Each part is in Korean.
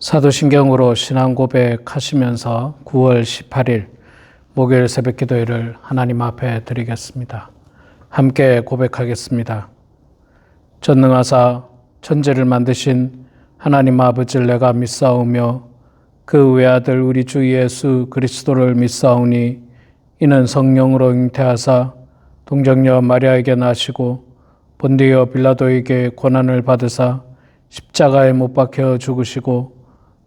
사도신경으로 신앙 고백하시면서 9월 18일 목요일 새벽 기도회를 하나님 앞에 드리겠습니다. 함께 고백하겠습니다. 전능하사 천지를 만드신 하나님 아버지를 내가 믿사오며 그 외아들 우리 주 예수 그리스도를 믿사오니 이는 성령으로 잉태하사 동정녀 마리아에게 나시고 본디어 빌라도에게 고난을 받으사 십자가에 못 박혀 죽으시고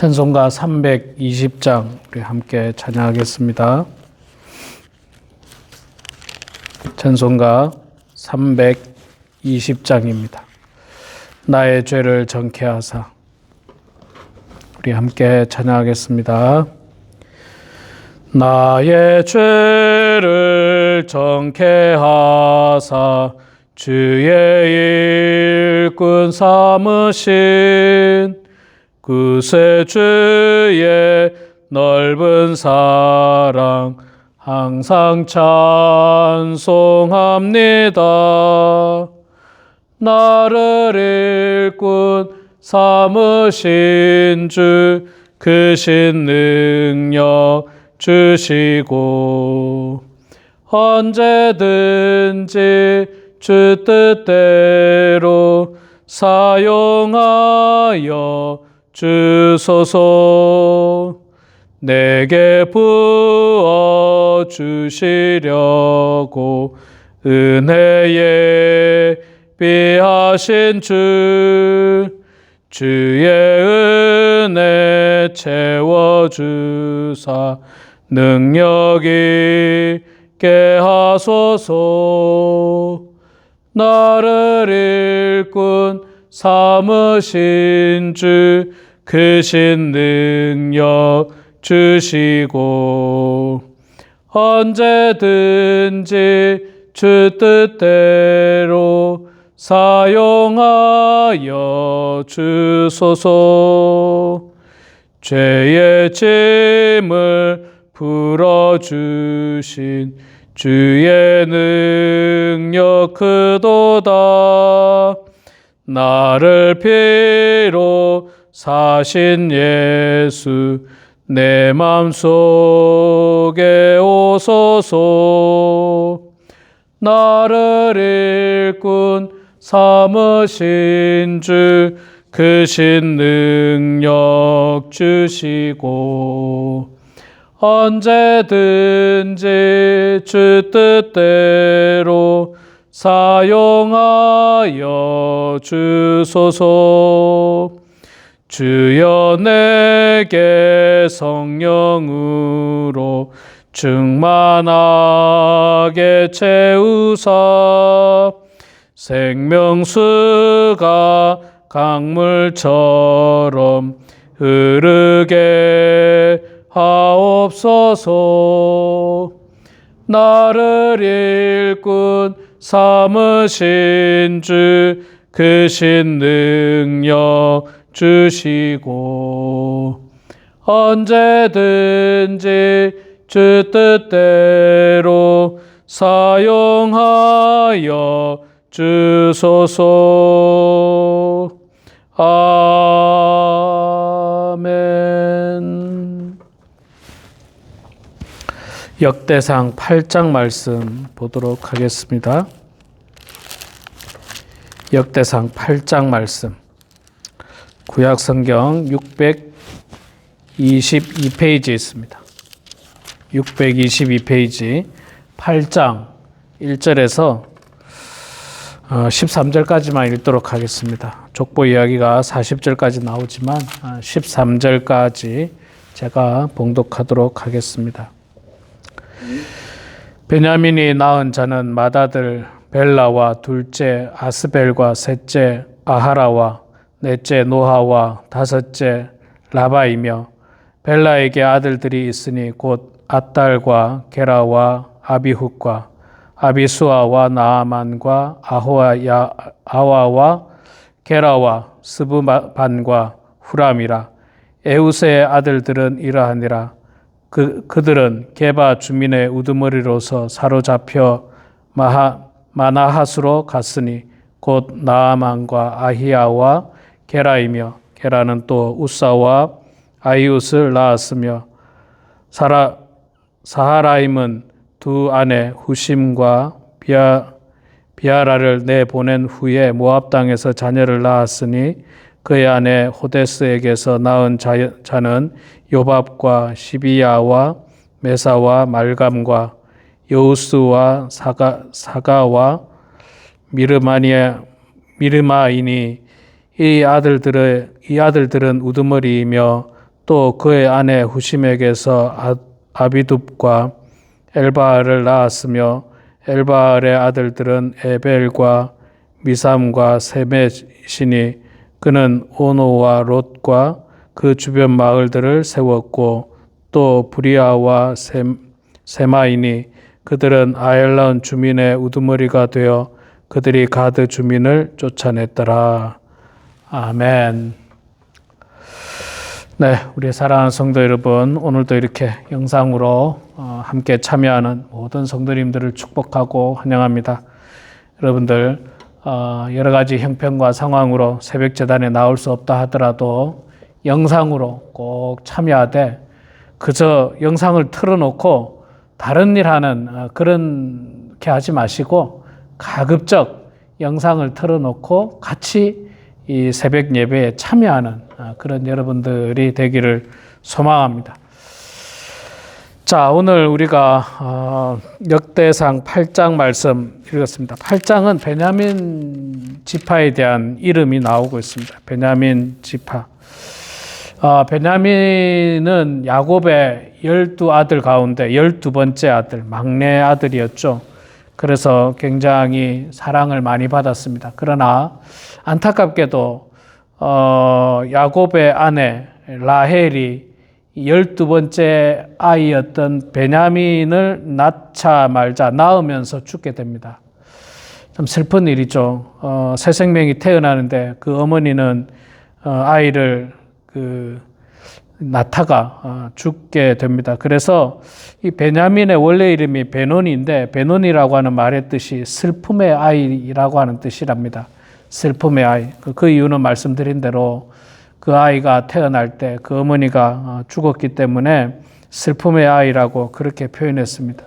찬송가 320장 우리 함께 찬양하겠습니다. 찬송가 320장입니다. 나의 죄를 정케 하사 우리 함께 찬양하겠습니다. 나의 죄를 정케 하사 주의 일꾼 삼으신 그새 주의 넓은 사랑 항상 찬송합니다. 나를 일꾼 삼으신 주 크신 능력 주시고 언제든지 주 뜻대로 사용하여 주소서 내게 부어 주시려고 은혜에 비하신 주 주의 은혜 채워 주사 능력이 있게 하소서. 나를 일꾼 삼으신 주 크신 능력 주시고 언제든지 주 뜻대로 사용하여 주소서. 죄의 짐을 풀어주신 주의 능력 크도다. 나를 피로 사신 예수 내 맘속에 오소서. 나를 일꾼 삼으신 주 크신 능력 주시고 언제든지 주 뜻대로 사용하여 주소서 주여 내게 성령으로 충만하게 채우사. 생명수가 강물처럼 흐르게 하옵소서. 나를 일꾼 삼으신 주 크신 능력 주시고 언제든지 주 뜻대로 사용하여 주소서. 아멘. 역대상 8장 말씀 보도록 하겠습니다. 역대상 8장 말씀 구약 성경 622페이지에 있습니다. 622페이지 8장 1절에서 13절까지만 읽도록 하겠습니다. 족보 이야기가 40절까지 나오지만 13절까지 제가 봉독하도록 하겠습니다. 베냐민이 낳은 자는 맏아들 벨라와 둘째 아스벨과 셋째 아하라와 넷째 노하와 다섯째 라바이며 벨라에게 아들들이 있으니 곧 아딸과 게라와 아비훗과 아비수아와 나아만과 아호야 아와와 게라와 스브반과 후람이라. 에우스의 아들들은 이러하니라. 그 그들은 게바 주민의 우두머리로서 사로잡혀 마하 마나하스로 갔으니 곧 나아만과 아히야와 게라이며 게라는 또 우사와 아이웃을 낳았으며 사라 사하라임은 두 아내 후심과 비아 비아라를 내보낸 후에 모압 땅에서 자녀를 낳았으니 그의 아내 호데스에게서 낳은 자, 자는 요밥과 시비야와 메사와 말감과 여우스와 사가 사가와 미르마니아 미르마이니 이 아들들의 이 아들들은 우두머리이며 또 그의 아내 후심에게서 아, 아비둡과 엘바알을 낳았으며 엘바알의 아들들은 에벨과 미삼과 세메시니 그는 오노와 롯과 그 주변 마을들을 세웠고 또 부리아와 셈, 세마이니 그들은 아엘란 주민의 우두머리가 되어 그들이 가드 주민을 쫓아냈더라. 아멘. 네, 우리 사랑하는 성도 여러분, 오늘도 이렇게 영상으로 어, 함께 참여하는 모든 성도님들을 축복하고 환영합니다. 여러분들 어, 여러 가지 형편과 상황으로 새벽 재단에 나올 수 없다 하더라도 영상으로 꼭 참여하되 그저 영상을 틀어놓고 다른 일 하는 어, 그렇게 하지 마시고 가급적 영상을 틀어놓고 같이 이 새벽 예배에 참여하는 어, 그런 여러분들이 되기를 소망합니다. 자, 오늘 우리가 어, 역대상 8장 말씀 읽었습니다. 8장은 베냐민 지파에 대한 이름이 나오고 있습니다. 베냐민 지파. 어, 베냐민은 야곱의 열두 아들 가운데 열두 번째 아들, 막내 아들이었죠. 그래서 굉장히 사랑을 많이 받았습니다. 그러나 안타깝게도 어, 야곱의 아내 라헬이 열두 번째 아이였던 베냐민을 낳자 말자 낳으면서 죽게 됩니다. 참 슬픈 일이죠. 어, 새 생명이 태어나는데 그 어머니는 어, 아이를 그 낳다가 어, 죽게 됩니다. 그래서 이 베냐민의 원래 이름이 베논인데 베논이라고 하는 말의 뜻이 슬픔의 아이라고 하는 뜻이랍니다. 슬픔의 아이. 그, 그 이유는 말씀드린 대로 그 아이가 태어날 때 그 어머니가 어, 죽었기 때문에 슬픔의 아이라고 그렇게 표현했습니다.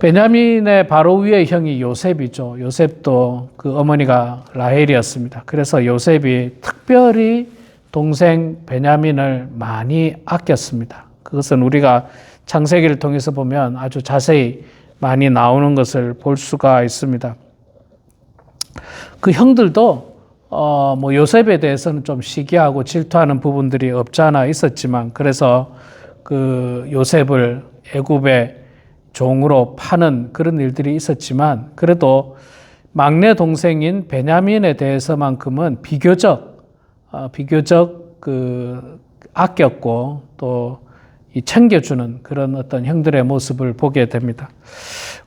베냐민의 바로 위에 형이 요셉이죠. 요셉도 그 어머니가 라헬이었습니다. 그래서 요셉이 특별히 동생 베냐민을 많이 아꼈습니다. 그것은 우리가 창세기를 통해서 보면 아주 자세히 많이 나오는 것을 볼 수가 있습니다. 그 형들도 어, 뭐 요셉에 대해서는 좀 시기하고 질투하는 부분들이 없지 않아 있었지만 그래서 그 요셉을 애굽의 종으로 파는 그런 일들이 있었지만 그래도 막내 동생인 베냐민에 대해서만큼은 비교적 어, 비교적 그 아꼈고 또이 챙겨주는 그런 어떤 형들의 모습을 보게 됩니다.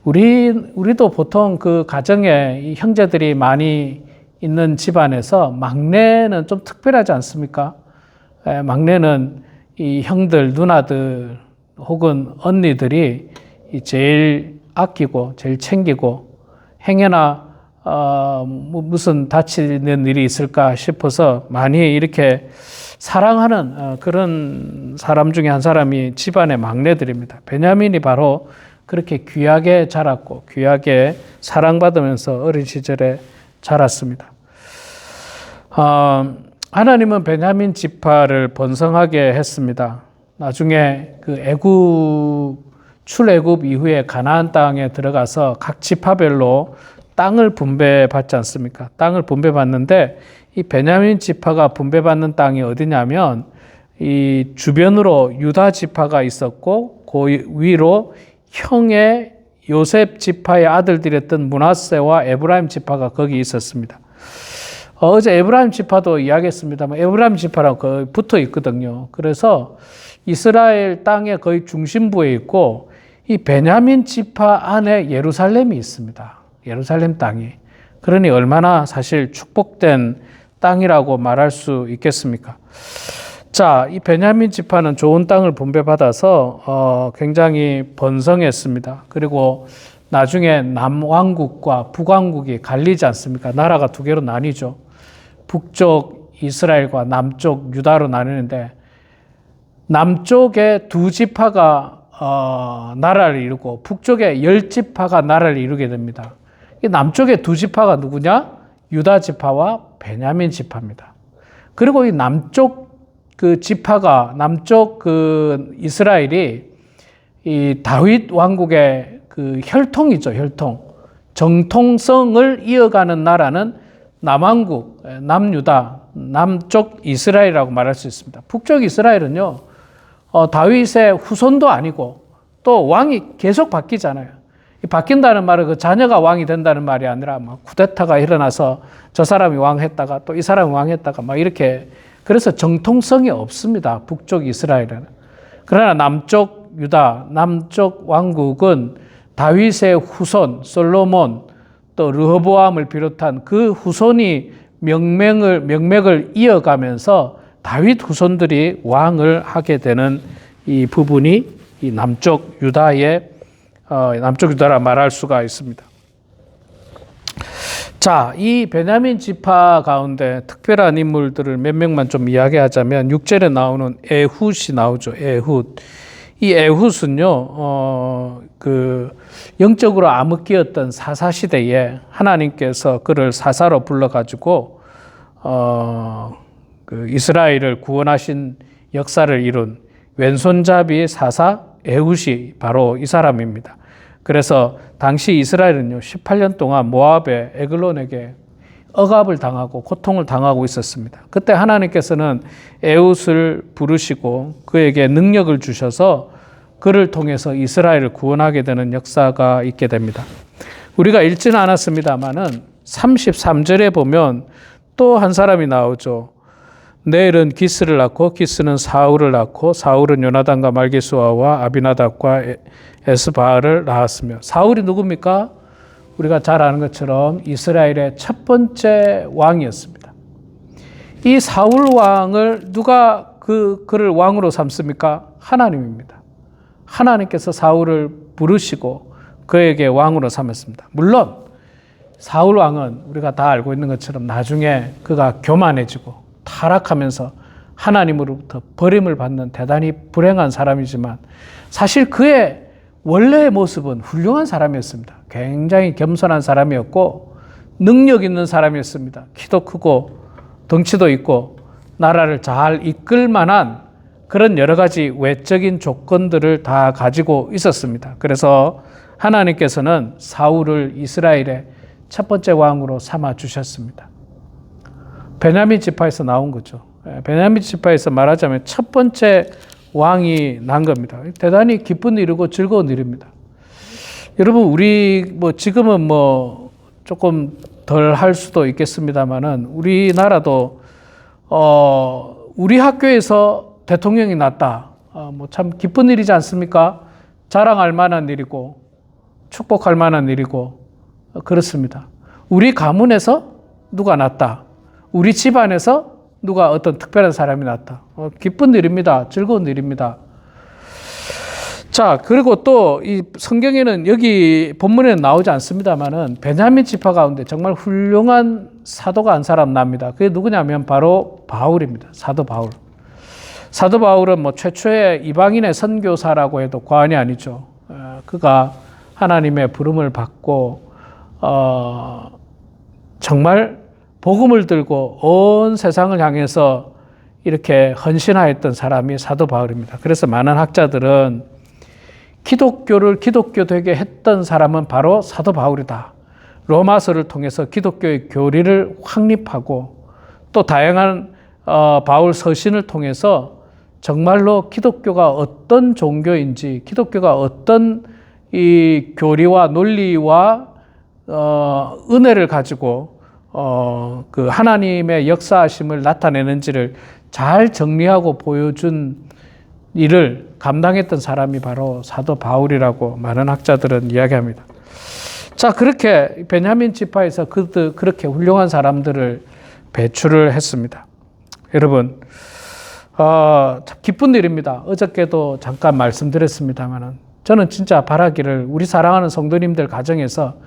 우리 우리도 보통 그 가정에 이 형제들이 많이 있는 집안에서 막내는 좀 특별하지 않습니까? 에, 막내는 이 형들, 누나들 혹은 언니들이 이 제일 아끼고 제일 챙기고 행여나 어, 뭐 무슨 다치는 일이 있을까 싶어서 많이 이렇게 사랑하는 어, 그런 사람 중에 한 사람이 집안의 막내들입니다. 베냐민이 바로 그렇게 귀하게 자랐고 귀하게 사랑받으면서 어린 시절에 자랐습니다. 어, 하나님은 베냐민 지파를 번성하게 했습니다. 나중에 그 애굽 출애굽 이후에 가나안 땅에 들어가서 각 지파별로 땅을 분배받지 않습니까? 땅을 분배받는데 이 베냐민 지파가 분배받는 땅이 어디냐면 이 주변으로 유다 지파가 있었고 그 위로 형의 요셉 지파의 아들들이었던 문하세와 에브라임 지파가 거기 있었습니다. 어, 어제 에브라임 지파도 이야기했습니다만 에브라임 지파랑 거의 붙어 있거든요. 그래서 이스라엘 땅의 거의 중심부에 있고 이 베냐민 지파 안에 예루살렘이 있습니다. 예루살렘 땅이. 그러니 얼마나 사실 축복된 땅이라고 말할 수 있겠습니까? 자, 이 베냐민 지파는 좋은 땅을 분배받아서 어, 굉장히 번성했습니다. 그리고 나중에 남왕국과 북왕국이 갈리지 않습니까? 나라가 두 개로 나뉘죠. 북쪽 이스라엘과 남쪽 유다로 나뉘는데 남쪽에 두 지파가 어, 나라를 이루고 북쪽에 열 지파가 나라를 이루게 됩니다. 이 남쪽에 두 지파가 누구냐? 유다 지파와 베냐민 지파입니다. 그리고 이 남쪽 그 지파가 남쪽 그 이스라엘이 이 다윗 왕국의 그 혈통이죠, 혈통. 정통성을 이어가는 나라는 남왕국, 남유다, 남쪽 이스라엘이라고 말할 수 있습니다. 북쪽 이스라엘은요, 어, 다윗의 후손도 아니고 또 왕이 계속 바뀌잖아요. 이 바뀐다는 말은 그 자녀가 왕이 된다는 말이 아니라 막 쿠데타가 일어나서 저 사람이 왕했다가 또 이 사람이 왕했다가 막 이렇게 그래서 정통성이 없습니다. 북쪽 이스라엘은. 그러나 남쪽 유다, 남쪽 왕국은 다윗의 후손 솔로몬 또 르호보암을 비롯한 그 후손이 명맥을 명맥을 이어가면서 다윗 후손들이 왕을 하게 되는 이 부분이 이 남쪽 유다의 어, 남쪽 유다라 말할 수가 있습니다. 자, 이 베냐민 지파 가운데 특별한 인물들을 몇 명만 좀 이야기하자면 6절에 나오는 에훗이 나오죠. 에훗. 이 에훗은요, 어, 그, 영적으로 암흑기였던 사사 시대에 하나님께서 그를 사사로 불러가지고, 어, 그 이스라엘을 구원하신 역사를 이룬 왼손잡이 사사 에훗이 바로 이 사람입니다. 그래서 당시 이스라엘은요, 18년 동안 모압의 에글론에게 억압을 당하고 고통을 당하고 있었습니다. 그때 하나님께서는 에웃을 부르시고 그에게 능력을 주셔서 그를 통해서 이스라엘을 구원하게 되는 역사가 있게 됩니다. 우리가 읽지는 않았습니다만은 33절에 보면 또 한 사람이 나오죠. 내일은 기스를 낳고 기스는 사울을 낳고 사울은 요나단과 말기수아와 아비나답과 에스바를 낳았으며 사울이 누굽니까? 우리가 잘 아는 것처럼 이스라엘의 첫 번째 왕이었습니다. 이 사울 왕을 누가 그 그를 왕으로 삼습니까? 하나님입니다. 하나님께서 사울을 부르시고 그에게 왕으로 삼았습니다. 물론 사울 왕은 우리가 다 알고 있는 것처럼 나중에 그가 교만해지고 타락하면서 하나님으로부터 버림을 받는 대단히 불행한 사람이지만 사실 그의 원래의 모습은 훌륭한 사람이었습니다. 굉장히 겸손한 사람이었고 능력 있는 사람이었습니다. 키도 크고 덩치도 있고 나라를 잘 이끌 만한 그런 여러 가지 외적인 조건들을 다 가지고 있었습니다. 그래서 하나님께서는 사울을 이스라엘의 첫 번째 왕으로 삼아 주셨습니다. 베냐민 지파에서 나온 거죠. 예, 베냐민 지파에서 말하자면 첫 번째 왕이 난 겁니다. 대단히 기쁜 일이고 즐거운 일입니다. 여러분, 우리 뭐 지금은 뭐 조금 덜 할 수도 있겠습니다만은 우리나라도 어, 우리 학교에서 대통령이 났다. 어, 뭐참 기쁜 일이지 않습니까? 자랑할 만한 일이고 축복할 만한 일이고 어, 그렇습니다. 우리 가문에서 누가 났다. 우리 집안에서 누가 어떤 특별한 사람이 났다. 어, 기쁜 일입니다. 즐거운 일입니다. 자, 그리고 또 이 성경에는 여기 본문에는 나오지 않습니다만은 베냐민 지파 가운데 정말 훌륭한 사도가 한 사람 납니다. 그게 누구냐면 바로 바울입니다. 사도 바울. 사도 바울은 뭐 최초의 이방인의 선교사라고 해도 과언이 아니죠. 어, 그가 하나님의 부름을 받고 어, 정말 복음을 들고 온 세상을 향해서 이렇게 헌신하였던 사람이 사도 바울입니다. 그래서 많은 학자들은 기독교를 기독교 되게 했던 사람은 바로 사도 바울이다. 로마서를 통해서 기독교의 교리를 확립하고 또 다양한 어, 바울 서신을 통해서 정말로 기독교가 어떤 종교인지 기독교가 어떤 이 교리와 논리와 어, 은혜를 가지고 어, 그 하나님의 역사하심을 나타내는지를 잘 정리하고 보여준 일을 감당했던 사람이 바로 사도 바울이라고 많은 학자들은 이야기합니다. 자, 그렇게 베냐민 지파에서 그들 그렇게 훌륭한 사람들을 배출을 했습니다. 여러분, 어, 참 기쁜 일입니다. 어저께도 잠깐 말씀드렸습니다만은 저는 진짜 바라기를 우리 사랑하는 성도님들 가정에서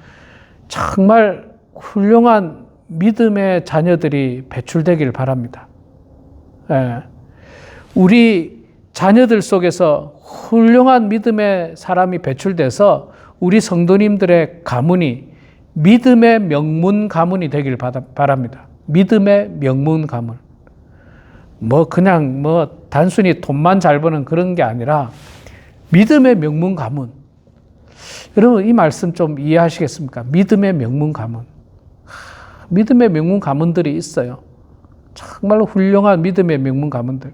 정말 훌륭한 믿음의 자녀들이 배출되길 바랍니다. 예. 우리 자녀들 속에서 훌륭한 믿음의 사람이 배출돼서 우리 성도님들의 가문이 믿음의 명문 가문이 되길 바랍니다. 믿음의 명문 가문. 뭐 그냥 뭐 단순히 돈만 잘 버는 그런 게 아니라 믿음의 명문 가문. 여러분 이 말씀 좀 이해하시겠습니까? 믿음의 명문 가문. 믿음의 명문 가문들이 있어요. 정말로 훌륭한 믿음의 명문 가문들.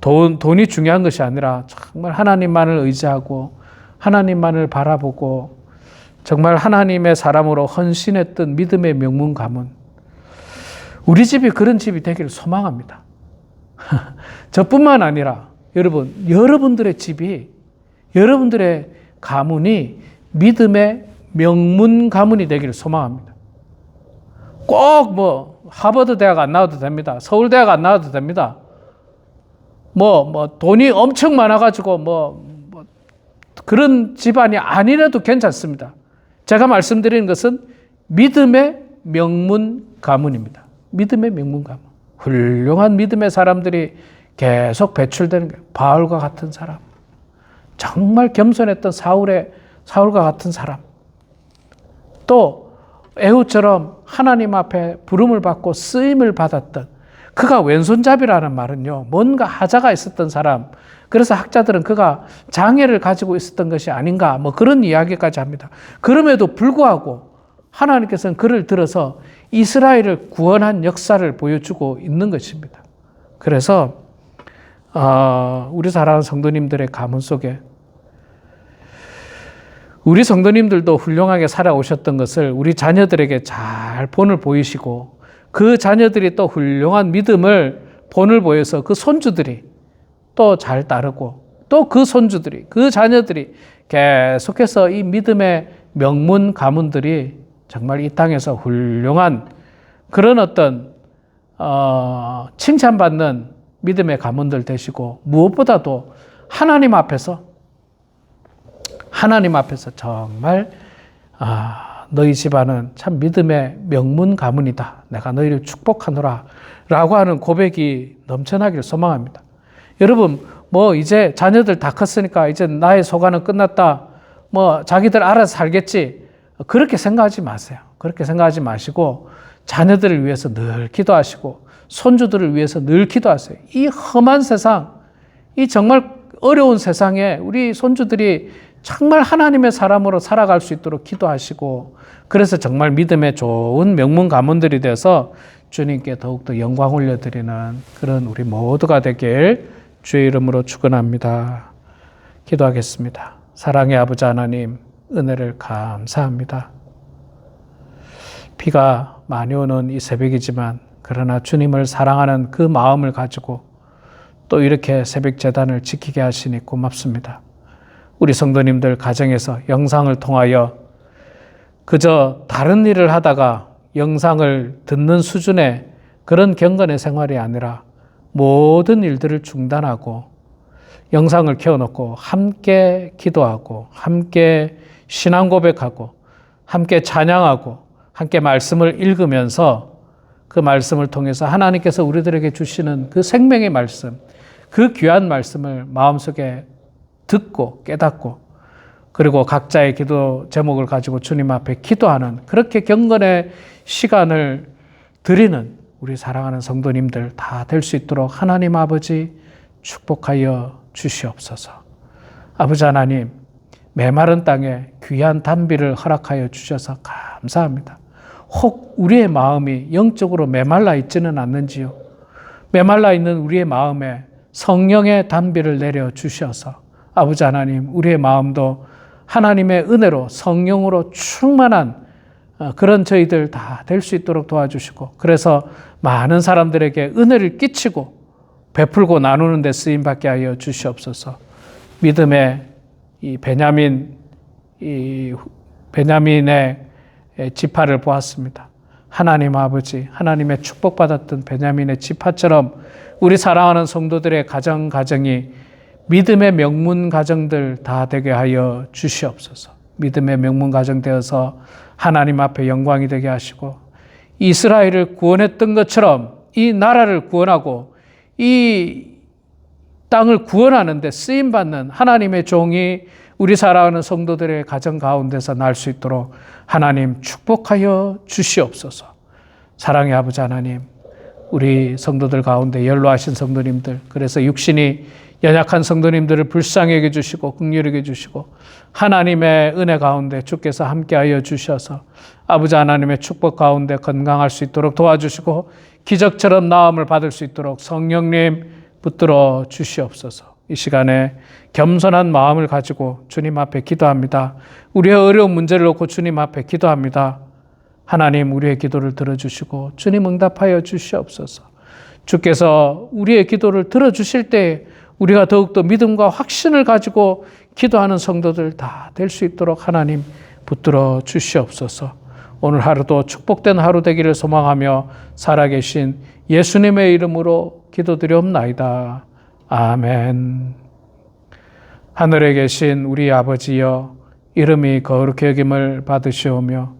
돈, 돈이 중요한 것이 아니라 정말 하나님만을 의지하고 하나님만을 바라보고 정말 하나님의 사람으로 헌신했던 믿음의 명문 가문. 우리 집이 그런 집이 되기를 소망합니다. 저뿐만 아니라 여러분, 여러분들의 집이 여러분들의 가문이 믿음의 명문 가문이 되기를 소망합니다. 꼭 뭐 하버드 대학 안 나와도 됩니다. 서울 대학 안 나와도 됩니다. 뭐, 뭐, 돈이 엄청 많아가지고 뭐, 뭐, 그런 집안이 아니라도 괜찮습니다. 제가 말씀드리는 것은 믿음의 명문 가문입니다. 믿음의 명문 가문. 훌륭한 믿음의 사람들이 계속 배출되는 거예요. 바울과 같은 사람. 정말 겸손했던 사울의, 사울과 같은 사람. 또, 에후처럼 하나님 앞에 부름을 받고 쓰임을 받았던 그가 왼손잡이라는 말은요, 뭔가 하자가 있었던 사람. 그래서 학자들은 그가 장애를 가지고 있었던 것이 아닌가, 뭐 그런 이야기까지 합니다. 그럼에도 불구하고 하나님께서는 그를 들어서 이스라엘을 구원한 역사를 보여주고 있는 것입니다. 그래서, 어, 우리 사랑하는 성도님들의 가문 속에 우리 성도님들도 훌륭하게 살아오셨던 것을 우리 자녀들에게 잘 본을 보이시고 그 자녀들이 또 훌륭한 믿음을 본을 보여서 그 손주들이 또 잘 따르고 또 그 손주들이 그 자녀들이 계속해서 이 믿음의 명문 가문들이 정말 이 땅에서 훌륭한 그런 어떤 어, 칭찬받는 믿음의 가문들 되시고 무엇보다도 하나님 앞에서 하나님 앞에서 정말 아, 너희 집안은 참 믿음의 명문 가문이다. 내가 너희를 축복하노라. 라고 하는 고백이 넘쳐나기를 소망합니다. 여러분, 뭐 이제 자녀들 다 컸으니까 이제 나의 소관은 끝났다. 뭐 자기들 알아서 살겠지. 그렇게 생각하지 마세요. 그렇게 생각하지 마시고 자녀들을 위해서 늘 기도하시고 손주들을 위해서 늘 기도하세요. 이 험한 세상, 이 정말 어려운 세상에 우리 손주들이 정말 하나님의 사람으로 살아갈 수 있도록 기도하시고 그래서 정말 믿음의 좋은 명문 가문들이 돼서 주님께 더욱더 영광 올려드리는 그런 우리 모두가 되길 주의 이름으로 축원합니다. 기도하겠습니다. 사랑의 아버지 하나님 은혜를 감사합니다. 비가 많이 오는 이 새벽이지만 그러나 주님을 사랑하는 그 마음을 가지고 또 이렇게 새벽 재단을 지키게 하시니 고맙습니다. 우리 성도님들 가정에서 영상을 통하여 그저 다른 일을 하다가 영상을 듣는 수준의 그런 경건의 생활이 아니라 모든 일들을 중단하고 영상을 켜놓고 함께 기도하고 함께 신앙 고백하고 함께 찬양하고 함께 말씀을 읽으면서 그 말씀을 통해서 하나님께서 우리들에게 주시는 그 생명의 말씀, 그 귀한 말씀을 마음속에 듣고 깨닫고 그리고 각자의 기도 제목을 가지고 주님 앞에 기도하는 그렇게 경건의 시간을 드리는 우리 사랑하는 성도님들 다 될 수 있도록 하나님 아버지 축복하여 주시옵소서. 아버지 하나님, 메마른 땅에 귀한 단비를 허락하여 주셔서 감사합니다. 혹 우리의 마음이 영적으로 메말라 있지는 않는지요? 메말라 있는 우리의 마음에 성령의 단비를 내려 주셔서 아버지 하나님, 우리의 마음도 하나님의 은혜로 성령으로 충만한 어, 그런 저희들 다 될 수 있도록 도와주시고 그래서 많은 사람들에게 은혜를 끼치고 베풀고 나누는 데 쓰임 받게 하여 주시옵소서. 믿음의 이 베냐민 이 베냐민의 지파를 보았습니다. 하나님 아버지, 하나님의 축복받았던 베냐민의 지파처럼 우리 사랑하는 성도들의 가정 가정이 믿음의 명문 가정들 다 되게 하여 주시옵소서. 믿음의 명문 가정 되어서 하나님 앞에 영광이 되게 하시고 이스라엘을 구원했던 것처럼 이 나라를 구원하고 이 땅을 구원하는데 쓰임 받는 하나님의 종이 우리 사랑하는 성도들의 가정 가운데서 날 수 있도록 하나님 축복하여 주시옵소서. 사랑의 아버지 하나님, 우리 성도들 가운데 연로하신 성도님들, 그래서 육신이 연약한 성도님들을 불쌍히 여겨 주시고 긍휼히 여겨 주시고 하나님의 은혜 가운데 주께서 함께하여 주셔서 아버지 하나님의 축복 가운데 건강할 수 있도록 도와주시고 기적처럼 나음을 받을 수 있도록 성령님 붙들어 주시옵소서. 이 시간에 겸손한 마음을 가지고 주님 앞에 기도합니다. 우리의 어려운 문제를 놓고 주님 앞에 기도합니다. 하나님 우리의 기도를 들어주시고 주님 응답하여 주시옵소서. 주께서 우리의 기도를 들어주실 때 우리가 더욱더 믿음과 확신을 가지고 기도하는 성도들 다 될 수 있도록 하나님 붙들어 주시옵소서. 오늘 하루도 축복된 하루 되기를 소망하며 살아계신 예수님의 이름으로 기도드리옵나이다. 아멘. 하늘에 계신 우리 아버지여 이름이 거룩히 여김을 받으시오며